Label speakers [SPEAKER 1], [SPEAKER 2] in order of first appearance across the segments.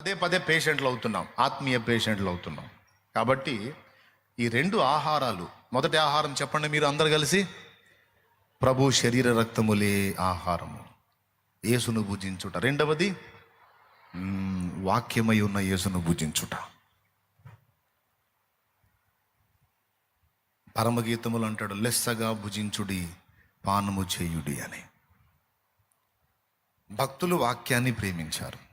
[SPEAKER 1] పదే పదే పేషెంట్లు అవుతున్నాం. ఆత్మీయ పేషెంట్లు అవుతున్నాం. కాబట్టి ఈ రెండు ఆహారాలు మొదటి ఆహారం చెప్పండి మీరు అందరు కలిసి. ప్రభు శరీర రక్తములే ఆహారము. యేసును భుజించుట. రెండవది వాక్యమై ఉన్న యేసును భుజించుట. పరమగీతములు అంటాడు లెస్సగా భుజించుడి పానము చేయుడి అని. భక్తులు వాక్యాన్ని ప్రేమించారు.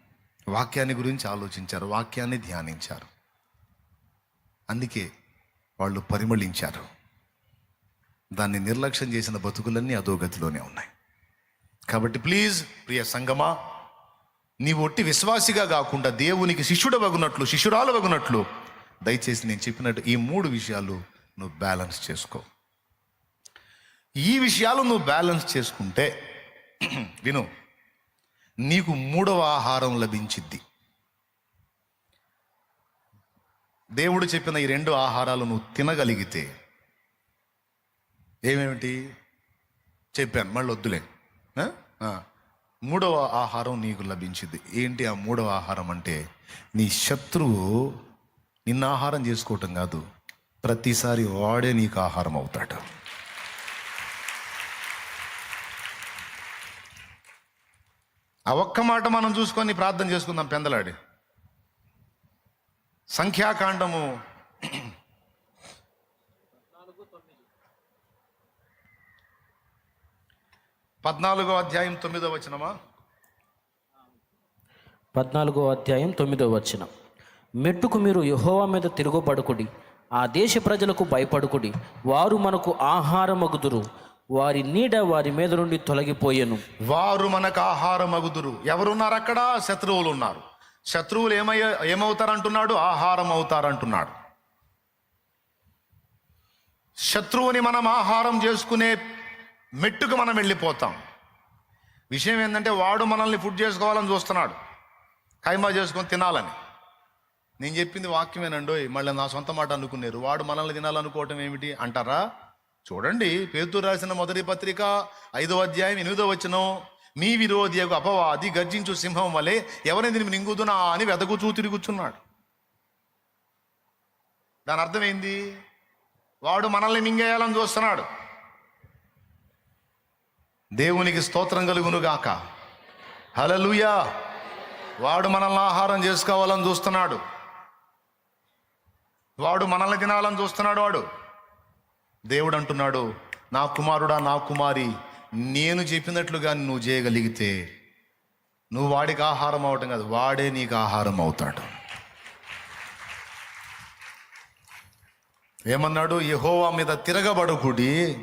[SPEAKER 1] వాక్యాన్ని గురించి ఆలోచించారు వాక్యాన్ని ధ్యానించారు. అందుకే వాళ్ళు పరిమళించారు. దాన్ని నిర్లక్ష్యం చేసిన బతుకులన్నీ అధోగతిలోనే ఉన్నాయి. కాబట్టి ప్లీజ్ ప్రియ సంగమా నీ ఒట్టి విశ్వాసిగా కాకుండా దేవునికి శిష్యుడు వగునట్లు శిష్యురాలు వగునట్లు దయచేసి నేను చెప్పినట్టు ఈ మూడు విషయాలు నువ్వు బ్యాలెన్స్ చేసుకో. ఈ విషయాలు నువ్వు బ్యాలెన్స్ చేసుకుంటే విను నీకు మూడవ ఆహారం లభించిద్ది. దేవుడు చెప్పిన ఈ రెండు ఆహారాలు నువ్వు తినగలిగితే ఏమేమిటి? చెప్పాను మళ్ళీ వద్దులే. మూడవ ఆహారం నీకు లభించింది ఏంటి ఆ మూడవ ఆహారం అంటే నీ శత్రువు నిన్న ఆహారం చేసుకోవటం కాదు ప్రతిసారి వాడే నీకు ఆహారం అవుతాడు. ఆ ఒక్క మాట మనం చూసుకొని ప్రార్థన చేసుకుందాం పెందలాడి. సంఖ్యాకాండము పద్నాలుగో అధ్యాయం తొమ్మిదో వచనమా?
[SPEAKER 2] పద్నాలుగో అధ్యాయం తొమ్మిదో వచ్చిన మెట్టుకు మీరు యహోవా మీద తిరుగుబడుకుడి ఆ దేశ ప్రజలకు భయపడుకుడి వారు మనకు ఆహారమగుదురు. వారి నీడ వారి మీద నుండి తొలగిపోయాను.
[SPEAKER 1] వారు మనకు ఆహారం అగుదురు. ఎవరున్నారు అక్కడ? శత్రువులు ఉన్నారు. శత్రువులు ఏమయ్య ఏమవుతారంటున్నాడు? ఆహారం అవుతారంటున్నాడు. శత్రువుని మనం ఆహారం చేసుకునే మెట్టుకు మనం వెళ్ళిపోతాం. విషయం ఏంటంటే వాడు మనల్ని ఫుడ్ చేసుకోవాలని చూస్తున్నాడు. ఖైమా చేసుకొని తినాలని. నేను చెప్పింది వాక్యమేనండి మళ్ళీ నా సొంత మాట అనుకున్నారు వాడు మనల్ని తినాలనుకోవటం ఏమిటి? అంటారా? చూడండి పేరుతో రాసిన మొదటి పత్రిక ఐదో అధ్యాయం ఎనిమిదో వచనం. మీ విరోధి యొక్క అపవాది గర్జించు సింహం వలె ఎవరిని నింగుదునా అని వెదగుచూ తిరుగుచున్నాడు. దాని అర్థమైంది వాడు మనల్ని మింగేయాలని చూస్తున్నాడు. దేవునికి స్తోత్రం కలుగును గాక హలలుయా వాడు మనల్ని ఆహారం చేసుకోవాలని చూస్తున్నాడు. వాడు మనల్ని తినాలని చూస్తున్నాడు వాడు. దేవుడు అంటున్నాడు నా కుమారుడా నా కుమారి నేను చెప్పినట్లుగా నువ్వు చేయగలిగితే నువ్వు వాడికి ఆహారం అవటం కాదు వాడే నీకు ఆహారం అవుతాడు. ఏమన్నాడు? యహోవా మీద తిరగబడకుడి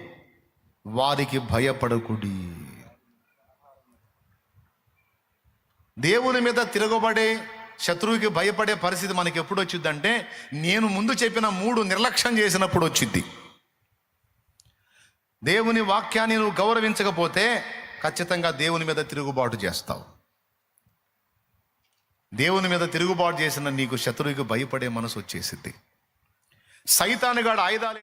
[SPEAKER 1] వారికి భయపడకుడి. దేవుని మీద తిరగబడే శత్రువుకి భయపడే పరిస్థితి మనకి ఎప్పుడు వచ్చిందంటే నేను ముందు చెప్పిన మూడు నిర్లక్ష్యం చేసినప్పుడు వచ్చింది దేవుని వాక్యాన్ని నువ్వు గౌరవించకపోతే ఖచ్చితంగా దేవుని మీద తిరుగుబాటు చేస్తావు. దేవుని మీద తిరుగుబాటు చేసిన నీకు శత్రువుకి భయపడే మనసు వచ్చేసింది సైతానుగాడు ఆయుధాలు